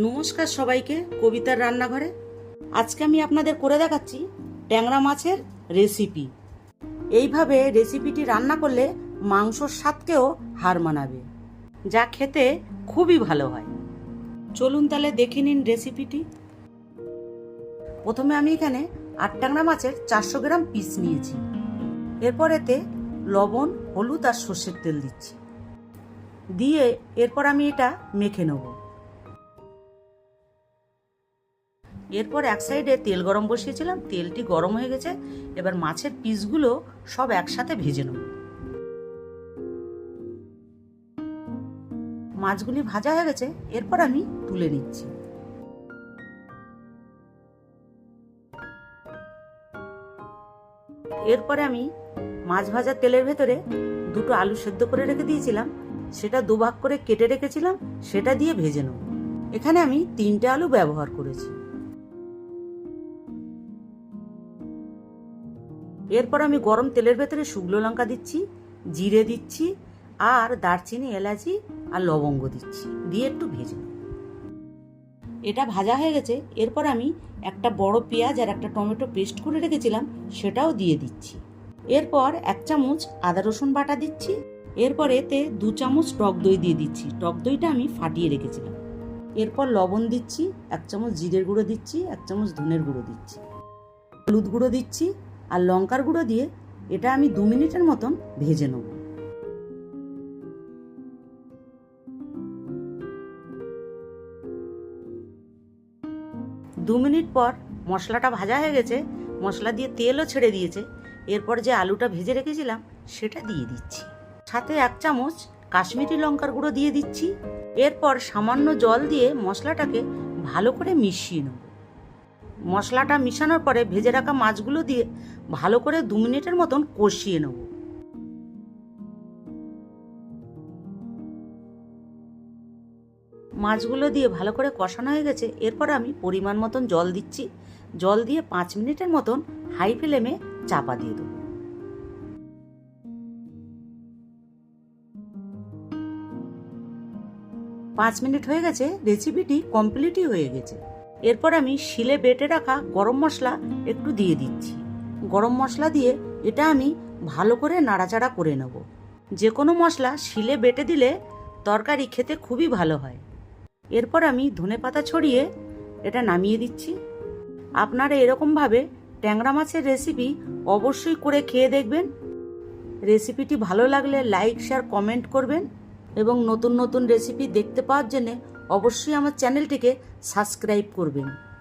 নমস্কার সবাইকে, কবিতার রান্নাঘরে। আজকে আমি আপনাদের করে দেখাচ্ছি ট্যাংরা মাছের রেসিপি এইভাবে রেসিপিটি রান্না করলে মাংসর স্বাদকেও হার মানাবে, যা খেতে খুবই ভালো হয়। চলুন তাহলে দেখে নিন রেসিপিটি প্রথমে আমি এখানে আট ট্যাংরা মাছের চারশো গ্রাম পিস নিয়েছি। এরপর এতে লবণ, হলুদ আর সর্ষের তেল দিচ্ছি। দিয়ে এরপর আমি এটা মেখে নেব। এরপর এক সাইডে তেল গরম বসিয়েছিলাম, তেলটি গরম হয়ে গেছে। এবার মাছের পিসগুলো সব একসাথে ভেজে নেব। মাছগুলি ভাজা হয়ে গেছে, এরপর আমি তুলে নিচ্ছি। এরপরে আমি মাছ ভাজা তেলের ভেতরে দুটো আলু সেদ্ধ করে রেখে দিয়েছিলাম। সেটা দুভাগ করে কেটে রেখেছিলাম, সেটা দিয়ে ভেজে নেব। এখানে আমি তিনটে আলু ব্যবহার করেছি। এরপর আমি গরম তেলের ভেতরে শুকনো লঙ্কা দিচ্ছি, জিরে দিচ্ছি, আর দারচিনি, এলাচি আর লবঙ্গ দিচ্ছি। দিয়ে একটু ভেজে এটা ভাজা হয়ে গেছে। এরপর আমি একটা বড় পেঁয়াজ আর একটা টমেটো পেস্ট করে রেখেছিলাম, সেটাও দিয়ে দিচ্ছি। এরপর এক চামচ আদা রসুন বাটা দিচ্ছি। এরপর এতে দু চামচ টক দই দিয়ে দিচ্ছি। টক দইটা আমি ফাটিয়ে রেখেছিলাম। এরপর লবণ দিচ্ছি, এক চামচ জিরের গুঁড়ো দিচ্ছি, এক চামচ ধনের গুঁড়ো দিচ্ছি। হলুদ গুঁড়ো দিচ্ছি আর লঙ্কার গুঁড়ো দিয়ে এটা আমি দু মিনিটের মতন ভেজে নেব। দু মিনিট পর মশলাটা ভাজা হয়ে গেছে, মশলা দিয়ে তেলও ছেড়ে দিয়েছে। এরপর যে আলুটা ভেজে রেখেছিলাম, সেটা দিয়ে দিচ্ছি। সাথে এক চামচ কাশ্মীরি লঙ্কার গুঁড়ো দিয়ে দিচ্ছি। এরপর সামান্য জল দিয়ে মশলাটাকে ভালো করে মিশিয়ে নেব। মশলাটা মিশানোর পরে ভেজে রাখা মাছগুলো দিয়ে ভালো করে দু মিনিটের মতন কষিয়ে নেব। মাছগুলো দিয়ে ভালো করে কষানো হয়ে গেছে। এরপর আমি পরিমাণ মতন জল দিচ্ছি। জল দিয়ে পাঁচ মিনিটের মতন হাই ফ্লেমে চাপা দিয়ে দেবো। পাঁচ মিনিট হয়ে গেছে রেসিপিটি কমপ্লিটই হয়ে গেছে। এরপর আমি শিলে বেটে রাখা গরম মশলা একটু দিয়ে দিচ্ছি। গরম মশলা দিয়ে এটা আমি ভালো করে নাড়াচাড়া করে নেব। যে কোনো মশলা শিলে বেটে দিলে তরকারি খেতে খুবই ভালো হয়। এরপর আমি ধনে পাতা ছড়িয়ে এটা নামিয়ে দিচ্ছি। আপনারা এরকমভাবে ট্যাংরা মাছের রেসিপি অবশ্যই করে খেয়ে দেখবেন। রেসিপিটি ভালো লাগলে লাইক, শেয়ার, কমেন্ট করবেন। এবং নতুন নতুন রেসিপি দেখতে পাওয়ার জন্যে অবশ্যই আমার চ্যানেলটিকে সাবস্ক্রাইব করবেন।